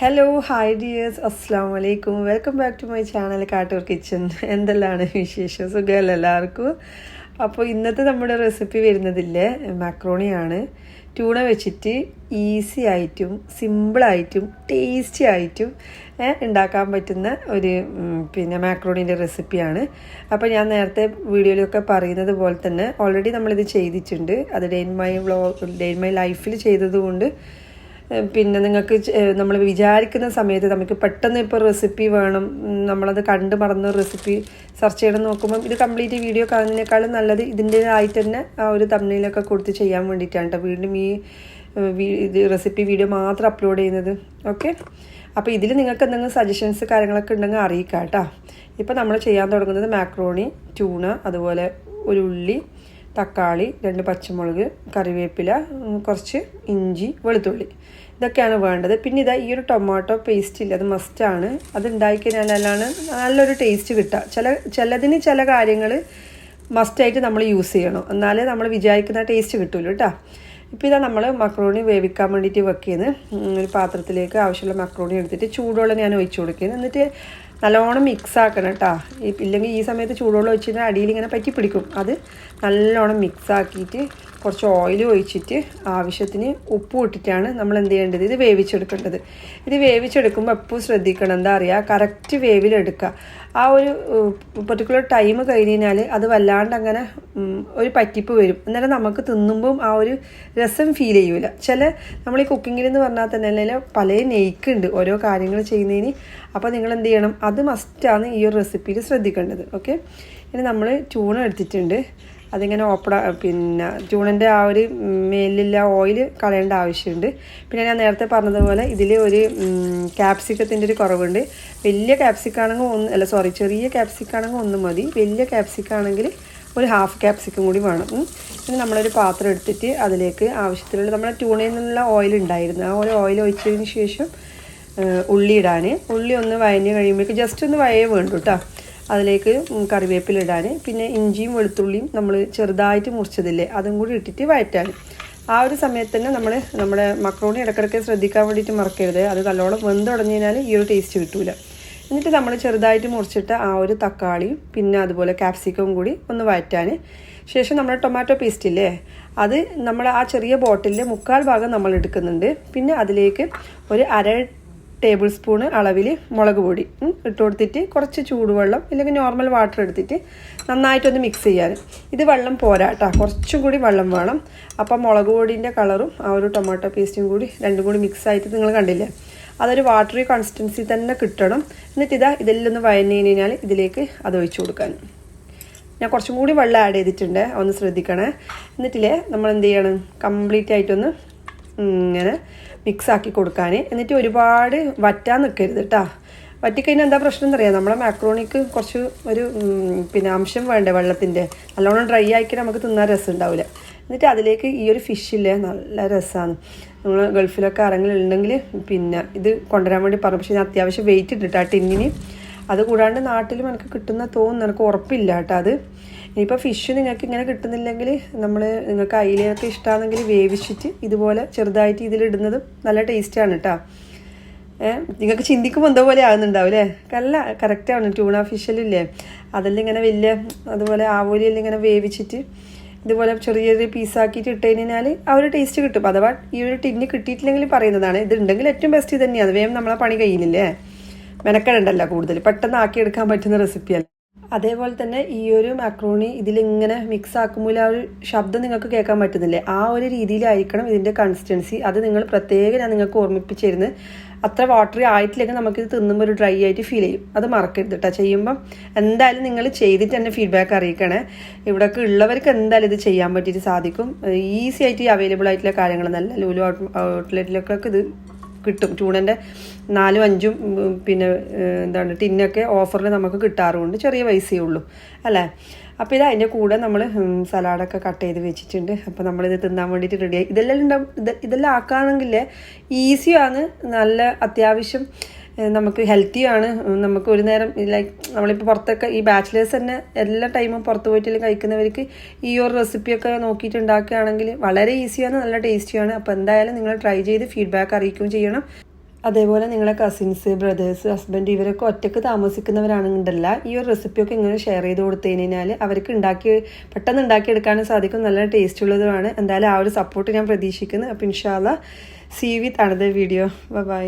Hello hi dears അസ്സാം വലൈക്കും welcome back to my channel Kattoor kitchen എന്തെല്ലാണ് വിശേഷം? സുഖമല്ല എല്ലാവർക്കും? അപ്പോൾ ഇന്നത്തെ നമ്മുടെ റെസിപ്പി വരുന്നതില്ലേ? മാക്രോണിയാണ് ട്യൂണ വെച്ചിട്ട് ഈസി ആയിട്ടും സിമ്പിളായിട്ടും ടേസ്റ്റി ആയിട്ടും ഉണ്ടാക്കാൻ പറ്റുന്ന ഒരു പിന്നെ മാക്രോണിന്റെ റെസിപ്പിയാണ് അപ്പോൾ ഞാൻ നേരത്തെ വീഡിയോയിലൊക്കെ പറയുന്നത് പോലെ തന്നെ ഓൾറെഡി നമ്മളിത് ചെയ്തിട്ടുണ്ട്. അത് day in my vlog day in my ലൈഫിൽ ചെയ്തതുകൊണ്ട് പിന്നെ നിങ്ങൾക്ക് നമ്മൾ വിചാരിക്കുന്ന സമയത്ത് നമുക്ക് പെട്ടെന്ന് ഇപ്പോൾ റെസിപ്പി വേണം. നമ്മളത് കണ്ട് മറന്ന് റെസിപ്പി സെർച്ച് ചെയ്യണം നോക്കുമ്പം ഇത് കംപ്ലീറ്റ് വീഡിയോ കാണുന്നതിനേക്കാളും നല്ലത് ഇതിന്റെതായിട്ട് തന്നെ ആ ഒരു തമ്മിലൊക്കെ കൊടുത്ത് ചെയ്യാൻ വേണ്ടിയിട്ടാണ് വീണ്ടും ഈ ഇത് റെസിപ്പി വീഡിയോ മാത്രം അപ്ലോഡ് ചെയ്യുന്നത്. ഓക്കെ അപ്പോൾ ഇതിൽ നിങ്ങൾക്ക് എന്തെങ്കിലും സജഷൻസ് കാര്യങ്ങളൊക്കെ ഉണ്ടെങ്കിൽ അറിയിക്കാം കേട്ടോ ഇപ്പോൾ നമ്മൾ ചെയ്യാൻ തുടങ്ങുന്നത് മാക്രോണി ട്യൂണ അതുപോലെ ഒരു ഉള്ളി തക്കാളി രണ്ട് പച്ചമുളക് കറിവേപ്പില കുറച്ച് ഇഞ്ചി വെളുത്തുള്ളി. ഇതൊക്കെയാണ് വേണ്ടത്. പിന്നെ ഇതാ ഈ ഒരു ടൊമാറ്റോ പേസ്റ്റ് ഇല്ല അത് മസ്റ്റാണ് അത് ഉണ്ടായിക്കഴിഞ്ഞാലാണ് നല്ലൊരു ടേസ്റ്റ് കിട്ടുക ചില ചിലതിന് ചില കാര്യങ്ങൾ മസ്റ്റായിട്ട് നമ്മൾ യൂസ് ചെയ്യണം. എന്നാലേ നമ്മൾ വിചാരിക്കുന്ന ടേസ്റ്റ് കിട്ടുമല്ലോ കേട്ടോ ഇപ്പോൾ ഇതാ നമ്മൾ മക്രോണി വേവിക്കാൻ വേണ്ടിയിട്ട് വെക്കുന്നത് ഒരു പാത്രത്തിലേക്ക് ആവശ്യമുള്ള മക്രോണി എടുത്തിട്ട് ചൂടുവെള്ളം ഞാൻ ഒഴിച്ചു കൊടുക്കുന്നത് എന്നിട്ട് നല്ലോണം മിക്സ് ആക്കണം കേട്ടോ ഇല്ലെങ്കിൽ ഈ സമയത്ത് ചൂടുവെള്ളം ഒഴിച്ച് കഴിഞ്ഞാൽ അടിയിൽ ഇങ്ങനെ പറ്റി പിടിക്കും. അത് നല്ലോണം മിക്സാക്കിയിട്ട് കുറച്ച് ഓയിൽ ഒഴിച്ചിട്ട് ആവശ്യത്തിന് ഉപ്പ് ഇട്ടിട്ടാണ് നമ്മൾ എന്ത് ചെയ്യേണ്ടത്? ഇത് വേവിച്ചെടുക്കേണ്ടത്. ഇത് വേവിച്ചെടുക്കുമ്പോൾ എപ്പോഴും ശ്രദ്ധിക്കണം? എന്താ പറയുക കറക്റ്റ് വേവിലെടുക്കുക ആ ഒരു പെർട്ടിക്കുലർ ടൈം കഴിഞ്ഞ് കഴിഞ്ഞാൽ അത് വല്ലാണ്ട് അങ്ങനെ ഒരു പറ്റിപ്പ് വരും. എന്നാലും നമുക്ക് തിന്നുമ്പം ആ ഒരു രസം ഫീൽ ചെയ്യൂല. ചില നമ്മൾ ഈ കുക്കിങ്ങിൽ എന്ന് പറഞ്ഞാൽ തന്നെ അല്ലെങ്കിൽ പല നെയ്ക്കുണ്ട് ഓരോ കാര്യങ്ങൾ ചെയ്യുന്നതിന്. അപ്പോൾ നിങ്ങൾ എന്ത് ചെയ്യണം? അത് മസ്റ്റാണ് ഈ ഒരു റെസിപ്പിയിൽ ശ്രദ്ധിക്കേണ്ടത്. ഓക്കെ ഇനി നമ്മൾ ചൂണ എടുത്തിട്ടുണ്ട്. അതിങ്ങനെ ഓപ്പൺ പിന്നെ ചൂണിന്റെ ആ ഒരു മേലിലുള്ള ഓയിൽ കളയേണ്ട ആവശ്യമുണ്ട്. പിന്നെ ഞാൻ നേരത്തെ പറഞ്ഞതുപോലെ ഇതിൽ ഒരു ക്യാപ്സിക്കത്തിന്റെ ഒരു കുറവുണ്ട്. വലിയ ക്യാപ്സിക്കാണെങ്കിൽ ഒന്ന് അല്ല സോറി ചെറിയ ക്യാപ്സിക്കാണെങ്കിൽ ഒന്ന് മതി. വലിയ ക്യാപ്സിക്കാണെങ്കിൽ ഒരു ഹാഫ് ക്യാപ്സിക്കം കൂടി വേണം. പിന്നെ നമ്മളൊരു പാത്രം എടുത്തിട്ട് അതിലേക്ക് ആവശ്യത്തിലുള്ള നമ്മുടെ ട്യൂണയിൽ നിന്നുള്ള ഓയിൽ ഉണ്ടായിരുന്നു. ആ ഒരു ഓയിൽ ഒഴിച്ചതിന് ശേഷം ഉള്ളി ഇടാൻ ഉള്ളി ഒന്ന് വയഞ്ഞ് കഴിയുമ്പോഴേക്ക് ജസ്റ്റ് ഒന്ന് വയേ വേണ്ടു കേട്ടോ അതിലേക്ക് കറിവേപ്പില ഇടാൻ പിന്നെ ഇഞ്ചിയും വെളുത്തുള്ളിയും നമ്മൾ ചെറുതായിട്ട് മുറിച്ചതില്ലേ അതും കൂടി ഇട്ടിട്ട് വയറ്റാൻ ആ ഒരു സമയത്ത് തന്നെ നമ്മൾ നമ്മുടെ മക്രോണി ഇടയ്ക്കിടയ്ക്ക് ശ്രദ്ധിക്കാൻ വേണ്ടിയിട്ട് മറക്കരുത്. അത് നല്ലോണം വെന്ത് തുടങ്ങി കഴിഞ്ഞാൽ ഈ ഒരു ടേസ്റ്റ് കിട്ടൂല. എന്നിട്ട് നമ്മൾ ചെറുതായിട്ട് മുറിച്ചിട്ട് ആ ഒരു തക്കാളിയും പിന്നെ അതുപോലെ ക്യാപ്സിക്കവും കൂടി ഒന്ന് വഴറ്റാൻ ശേഷം നമ്മുടെ ടൊമാറ്റോ പേസ്റ്റ് ഇല്ലേ അത് നമ്മൾ ആ ചെറിയ ബോട്ടിലിൽ മുക്കാൽ ഭാഗം നമ്മൾ എടുക്കുന്നുണ്ട്. പിന്നെ അതിലേക്ക് ഒരു അര ടേബിൾ സ്പൂണ് അളവിൽ മുളക് പൊടി ഇട്ട് കൊടുത്തിട്ട് കുറച്ച് ചൂടുവെള്ളം ഇല്ലെങ്കിൽ നോർമൽ വാട്ടർ എടുത്തിട്ട് നന്നായിട്ടൊന്ന് മിക്സ് ചെയ്യാൻ. ഇത് വെള്ളം പോരാട്ടാ കുറച്ചും കൂടി വെള്ളം വേണം. അപ്പം മുളക് പൊടിന്റെ കളറും ആ ഒരു ടൊമാറ്റോ പേസ്റ്റും കൂടി രണ്ടും കൂടി മിക്സ് ആയിട്ട് നിങ്ങൾ കണ്ടില്ലേ? അതൊരു വാട്ടറി കൺസിസ്റ്റൻസി തന്നെ കിട്ടണം. എന്നിട്ട് ഇതാ ഇതെല്ലാം ഒന്ന് വഴഞ്ഞു കഴിഞ്ഞാൽ ഇതിലേക്ക് അത് ഒഴിച്ചു കൊടുക്കാൻ. ഞാൻ കുറച്ചും കൂടി വെള്ളം ആഡ് ചെയ്തിട്ടുണ്ട്. ഒന്ന് ശ്രദ്ധിക്കണേ. എന്നിട്ടില്ലേ നമ്മൾ എന്ത് ചെയ്യണം? കംപ്ലീറ്റ് ആയിട്ടൊന്ന് ഇങ്ങനെ മിക്സ് ആക്കി കൊടുക്കാൻ എന്നിട്ട് ഒരുപാട് വറ്റാൻ നിൽക്കരുത് കേട്ടോ വറ്റിക്കഴിഞ്ഞാൽ എന്താ പ്രശ്നം എന്നറിയാം നമ്മളെ മാക്രോണിക്ക് കുറച്ച് ഒരു പിന്നെ അംശം വേണ്ടേ വെള്ളത്തിന്റെ നല്ലോണം ഡ്രൈ ആക്കി നമുക്ക് തിന്നാൻ രസം ഉണ്ടാവില്ല എന്നിട്ട് അതിലേക്ക് ഈ ഒരു ഫിഷില്ലേ നല്ല രസമാണ് നമ്മൾ ഗൾഫിലൊക്കെ ആരെങ്കിലും പിന്നെ ഇത് കൊണ്ടുവരാൻ വേണ്ടി പറഞ്ഞു. പക്ഷേ ഞാൻ അത്യാവശ്യം വെയിറ്റ് ഇട്ടിട്ട് ടിന്നിന്. അത് കൂടാണ്ട് നാട്ടിലും എനിക്ക് കിട്ടുന്ന തോന്നുന്നു. എനിക്ക് ഉറപ്പില്ല കേട്ടോ അത്. ഇനിയിപ്പോൾ ഫിഷ് നിങ്ങൾക്ക് ഇങ്ങനെ കിട്ടുന്നില്ലെങ്കിൽ നമ്മൾ നിങ്ങൾക്ക് അയിലയൊക്കെ ഇഷ്ടമാണെങ്കിൽ വേവിച്ചിട്ട് ഇതുപോലെ ചെറുതായിട്ട് ഇതിലിടുന്നതും നല്ല ടേസ്റ്റാണ് കേട്ടോ നിങ്ങൾക്ക് ചിന്തിക്കുമ്പോൾ എന്തോ പോലെ ആകുന്നുണ്ടാവും അല്ലേ അല്ല കറക്റ്റാണ് ട്യൂണ ഫിഷലില്ലേ അതെല്ലാം ഇങ്ങനെ വലിയ അതുപോലെ ആവോലിയെല്ലാം ഇങ്ങനെ വേവിച്ചിട്ട് ഇതുപോലെ ചെറിയ ചെറിയ പീസാക്കിയിട്ട് ഇട്ട് കഴിഞ്ഞാൽ ആ ഒരു ടേസ്റ്റ് കിട്ടും. അഥവാ ഈ ഒരു ടിന്നി കിട്ടിയിട്ടില്ലെങ്കിൽ പറയുന്നതാണ്. ഇതുണ്ടെങ്കിൽ ഏറ്റവും ബെസ്റ്റ് ഇത് തന്നെയാണ്. വേഗം നമ്മളെ പണി കഴിയുന്നില്ലേ മെനക്കെടണ്ടല്ല കൂടുതൽ പെട്ടെന്ന് ആക്കിയെടുക്കാൻ പറ്റുന്ന റെസിപ്പിയല്ല അതേപോലെ തന്നെ ഈ ഒരു മാക്രോണി ഇതിലിങ്ങനെ മിക്സ് ആക്കുമ്പോൾ ആ ഒരു ശബ്ദം നിങ്ങൾക്ക് കേൾക്കാൻ പറ്റുന്നില്ലേ? ആ ഒരു രീതിയിലായിരിക്കണം ഇതിന്റെ കൺസിസ്റ്റൻസി അത് നിങ്ങൾ പ്രത്യേകം ഞാൻ നിങ്ങൾക്ക് ഓർമ്മിപ്പിച്ചിരുന്ന്. അത്ര വാട്ടറി ആയിട്ടില്ലെങ്കിൽ നമുക്കിത് തിന്നുമ്പോൾ ഒരു ഡ്രൈ ആയിട്ട് ഫീൽ ചെയ്യും. അത് മറക്കരുത് കേട്ടോ ചെയ്യുമ്പം എന്തായാലും നിങ്ങൾ ചെയ്തിട്ട് തന്നെ ഫീഡ്ബാക്ക് അറിയിക്കണേ. ഇവിടെയൊക്കെ ഉള്ളവർക്ക് എന്തായാലും ഇത് ചെയ്യാൻ പറ്റിയിട്ട് സാധിക്കും. ഈസി ആയിട്ട് അവൈലബിൾ ആയിട്ടുള്ള കാര്യങ്ങൾ നല്ല ലൂലു ഔട്ട്ലെറ്റിലൊക്കെ ഇത് കിട്ടും. ചൂടന്റെ നാലും അഞ്ചും പിന്നെ എന്താണ് ടിന്നൊക്കെ ഓഫറിൽ നമുക്ക് കിട്ടാറുമുണ്ട് ചെറിയ പൈസയേ ഉള്ളൂ. അല്ലേ? അപ്പോൾ ഇത് അതിന്റെ കൂടെ നമ്മൾ സലാഡൊക്കെ കട്ട് ചെയ്ത് വെച്ചിട്ടുണ്ട്. അപ്പോൾ നമ്മളിത് തിന്നാൻ വേണ്ടിയിട്ട് റെഡിയായി ഇതെല്ലാം ഉണ്ടാവും ഇത് ഇതെല്ലാം ആക്കുകയാണെങ്കിൽ ഈസിയാണ് നല്ല അത്യാവശ്യം നമുക്ക് ഹെൽത്തിയാണ് നമുക്ക് ഒരു നേരം ലൈക്ക് നമ്മളിപ്പോൾ പുറത്തൊക്കെ ഈ ബാച്ചിലേഴ്സ് തന്നെ എല്ലാ ടൈമും പുറത്ത് പോയിട്ട് കഴിക്കുന്നവർക്ക് ഈ ഒരു റെസിപ്പിയൊക്കെ നോക്കിയിട്ട് ഉണ്ടാക്കുകയാണെങ്കിൽ വളരെ ഈസിയാണ് നല്ല ടേസ്റ്റിയാണ് അപ്പോൾ എന്തായാലും നിങ്ങൾ ട്രൈ ചെയ്ത് ഫീഡ്ബാക്ക് അറിയിക്കുകയും ചെയ്യണം. അതേപോലെ നിങ്ങളെ കസിൻസ് ബ്രദേഴ്സ് ഹസ്ബൻഡ് ഇവരൊക്കെ ഒറ്റയ്ക്ക് താമസിക്കുന്നവരാണെന്നുണ്ടല്ല ഈ ഒരു റെസിപ്പിയൊക്കെ ഇങ്ങനെ ഷെയർ ചെയ്ത് കൊടുത്തു കഴിഞ്ഞാൽ അവർക്ക് ഉണ്ടാക്കി പെട്ടെന്ന് ഉണ്ടാക്കിയെടുക്കാനും സാധിക്കും. നല്ല ടേസ്റ്റ് ഉള്ളതുമാണ്. എന്തായാലും ആ ഒരു സപ്പോർട്ട് ഞാൻ പ്രതീക്ഷിക്കുന്നു. അപ്പോൾ ഇൻഷാല്ല see with another video bye